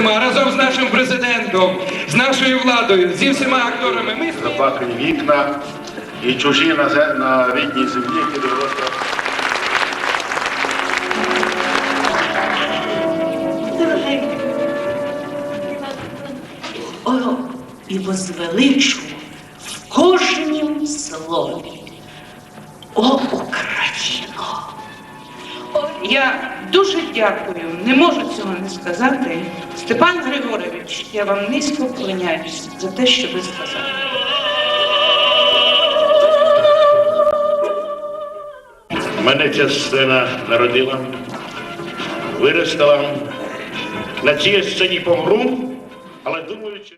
усіма, разом з нашим президентом, з нашою владою, зі всіма акторами. Ми Заплакані вікна і чужі на, на рідній землі, які довелося. О, і возвеличу в кожнім слові. О, Україно! Я дуже дякую, не можу цього не сказати. Степан Григорович, я вам низько вклоняюсь за те, що ви сказали. Мене ця сцена народила, виростила. На цій сцені помру, але думаю, чи...